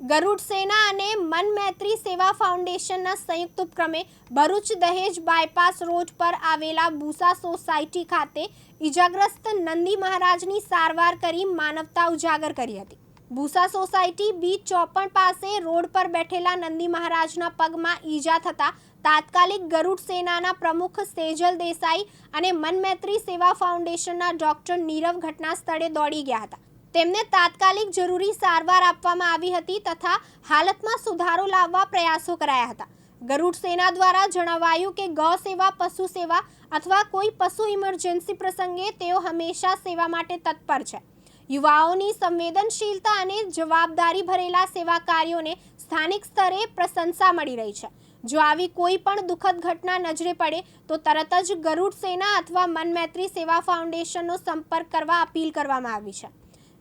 ગરુડ સેના અને મન મૈત્રી સેવા ફાઉન્ડેશનના સંયુક્ત ઉપક્રમે ભરૂચ દહેજ બાયપાસ રોડ પર આવેલા બુસા સોસાયટી ખાતે ઈજાગ્રસ્ત નંદી મહારાજની સારવાર કરી માનવતા ઉજાગર કરી હતી. બુસા સોસાયટી બી ચોપન પાસે રોડ પર બેઠેલા નંદી મહારાજના પગમાં ઈજા થતા તાત્કાલિક ગરુડ સેનાના પ્રમુખ સેજલ દેસાઈ અને મનમૈત્રી સેવા ફાઉન્ડેશનના ડોક્ટર નીરવ ઘટના સ્થળે દોડી ગયા હતા. તેમને તાત્કાલિક જરૂરી સારવાર આપવામાં આવી હતી તથા હાલતમાં સુધારો લાવવા પ્રયાસો કરાયા હતા. ગરુડ સેના દ્વારા જણાવાયું કે ગૌ સેવા, પશુ સેવા અથવા કોઈ પશુ ઇમરજન્સી પ્રસંગે તેઓ હંમેશા સેવા માટે તત્પર છે. યુવાઓની સંવેદનશીલતા અને જવાબદારી ભરેલા સેવા કાર્યોને સ્થાનિક સ્તરે પ્રશંસા મળી રહી છે. જો આવી કોઈ પણ દુઃખદ ઘટના નજરે પડે, તો તરત જ ગરુડ સેના અથવા મનમૈત્રી સેવા ફાઉન્ડેશનનો સંપર્ક કરવા અપીલ કરવામાં આવી છે.